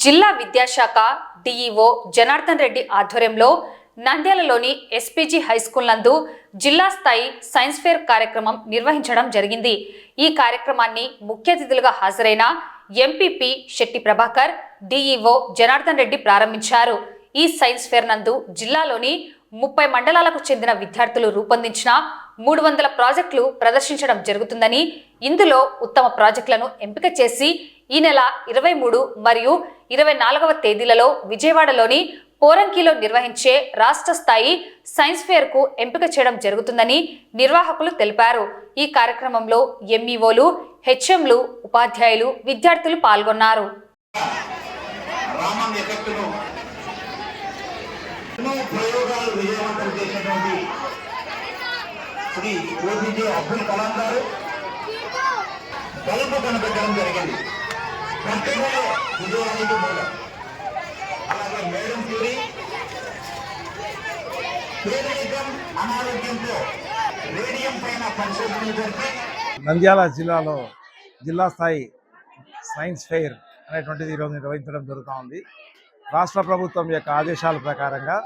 జిల్లా విద్యాశాఖ డిఈఓ జనార్దన్ రెడ్డి ఆధ్వర్యంలో నంద్యాలలోని ఎస్పీజీ హైస్కూల్ నందు జిల్లా స్థాయి సైన్స్ ఫేర్ కార్యక్రమం నిర్వహించడం జరిగింది. ఈ కార్యక్రమాన్ని ముఖ్య అతిథులుగా హాజరైన ఎంపీపీ శెట్టి ప్రభాకర్ డిఈఓ జనార్దన్ రెడ్డి ప్రారంభించారు. ఈ సైన్స్ ఫేర్ నందు జిల్లాలోని ముప్పై మండలాలకు చెందిన విద్యార్థులు రూపొందించిన మూడు వందల ప్రాజెక్టులు ప్రదర్శించడం జరుగుతుందని ఇందులో ఉత్తమ ప్రాజెక్టులను ఎంపిక చేసి ఈ నెల ఇరవై మూడు మరియు ఇరవై నాలుగవ తేదీలలో విజయవాడలోని పోరంకిలో నిర్వహించే రాష్ట్ర స్థాయి సైన్స్ ఫేర్కు ఎంపిక చేయడం జరుగుతుందని నిర్వాహకులు తెలిపారు. ఈ కార్యక్రమంలో ఎంఈఓలు హెచ్ఎంలు ఉపాధ్యాయులు విద్యార్థులు పాల్గొన్నారు. శ్రీ అబ్దుల్ కలాం గారు కనిపెట్టడం జరిగింది. పట్టుదల విజయానికి మూలం అలాగే మేడం క్యూరీ పేదరికం అనారోగ్యంతో రేడియం పైన పరిశోధనలు జరిపి నంద్యాల జిల్లాలో జిల్లా స్థాయి సైన్స్ ఫెయిర్ అనేటువంటిది ఈరోజు నిర్వహించడం జరుగుతూ ఉంది. రాష్ట్ర ప్రభుత్వం యొక్క ఆదేశాల ప్రకారంగా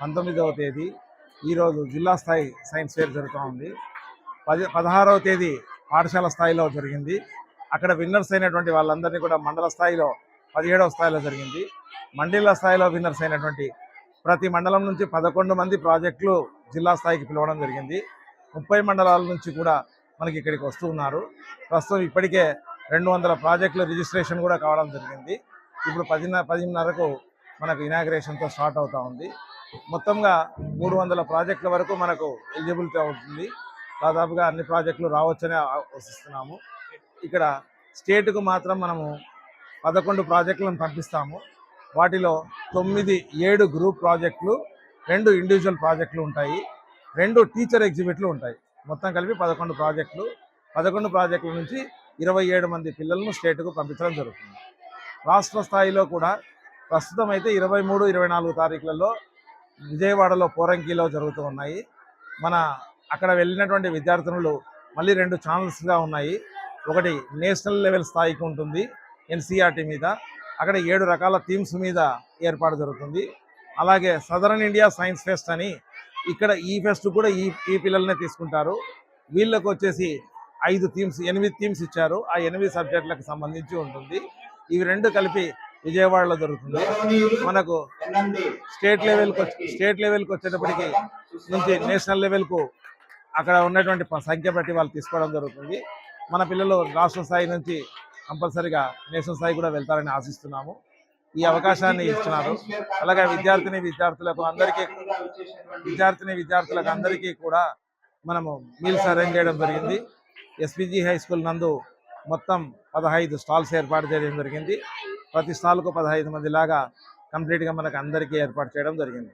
పంతొమ్మిదవ తేదీ ఈరోజు జిల్లా స్థాయి సైన్స్ ఫెయిర్ జరుగుతూ ఉంది. పది పదహారవ తేదీ పాఠశాల స్థాయిలో జరిగింది. అక్కడ విన్నర్స్ అయినటువంటి వాళ్ళందరినీ కూడా మండల స్థాయిలో పదిహేడవ స్థాయిలో జరిగింది. మండల స్థాయిలో విన్నర్స్ అయినటువంటి ప్రతి మండలం నుంచి పదకొండు మంది ప్రాజెక్టులు జిల్లా స్థాయికి పిలవడం జరిగింది. ముప్పై మండలాల నుంచి కూడా మనకి ఇక్కడికి వస్తూ ఉన్నారు. ప్రస్తుతం ఇప్పటికే రెండు వందల ప్రాజెక్టుల రిజిస్ట్రేషన్ కూడా కావడం జరిగింది. ఇప్పుడు పదిన్నర పదిన్నరకు మనకు ఇనాగ్రేషన్తో స్టార్ట్ అవుతూ ఉంది. మొత్తంగా మూడు వందల ప్రాజెక్టుల వరకు మనకు ఎలిజిబిలిటీ అవుతుంది. దాదాపుగా అన్ని ప్రాజెక్టులు రావచ్చని ఆశిస్తున్నాము. ఇక్కడ స్టేట్కు మాత్రం మనము పదకొండు ప్రాజెక్టులను పంపిస్తాము. వాటిలో తొమ్మిది ఏడు గ్రూప్ ప్రాజెక్టులు రెండు ఇండివిజువల్ ప్రాజెక్టులు ఉంటాయి. రెండు టీచర్ ఎగ్జిబిట్లు ఉంటాయి. మొత్తం కలిపి పదకొండు ప్రాజెక్టులు. పదకొండు ప్రాజెక్టుల నుంచి ఇరవై ఏడు మంది పిల్లలను స్టేట్కు పంపించడం జరుగుతుంది. రాష్ట్ర స్థాయిలో కూడా ప్రస్తుతం అయితే ఇరవై మూడు ఇరవై నాలుగు తారీఖులలో విజయవాడలో పోరంకిలో జరుగుతూ ఉన్నాయి. మన అక్కడ వెళ్ళినటువంటి విద్యార్థినులు మళ్ళీ రెండు ఛానల్స్గా ఉన్నాయి. ఒకటి నేషనల్ లెవెల్ స్థాయికి ఉంటుంది ఎన్సీఆర్టీ మీద. అక్కడ ఏడు రకాల థీమ్స్ మీద ఏర్పాటు జరుగుతుంది. అలాగే సదరన్ ఇండియా సైన్స్ ఫెస్ట్ అని ఇక్కడ ఈ ఫెస్ట్ కూడా ఈ ఈ పిల్లలనే తీసుకుంటారు. వీళ్ళకు వచ్చేసి ఐదు థీమ్స్ ఎనిమిది థీమ్స్ ఇచ్చారు. ఆ ఎనిమిది సబ్జెక్టులకు సంబంధించి ఉంటుంది. ఇవి రెండు కలిపి విజయవాడలో జరుగుతుంది. మనకు స్టేట్ లెవెల్కి స్టేట్ లెవెల్కి వచ్చేటప్పటికి నుంచి నేషనల్ లెవెల్కు అక్కడ ఉన్నటువంటి సంఖ్య బట్టి వాళ్ళు తీసుకోవడం జరుగుతుంది. మన పిల్లలు రాష్ట్ర స్థాయి నుంచి కంపల్సరిగా నేషనల్ స్థాయి కూడా వెళ్తారని ఆశిస్తున్నాము. ఈ అవకాశాన్ని ఇస్తున్నారు. అలాగే విద్యార్థిని విద్యార్థులకు అందరికీ విద్యార్థిని విద్యార్థులకు అందరికీ కూడా మనము మీల్స్ అరేంజ్ చేయడం జరిగింది. ఎస్పీజీ హై స్కూల్ నందు మొత్తం పదహైదు స్టాల్స్ ఏర్పాటు చేయడం జరిగింది. ప్రతి స్టాల్కు పదహైదు మంది లాగా కంప్లీట్గా మనకు అందరికీ ఏర్పాటు చేయడం జరిగింది.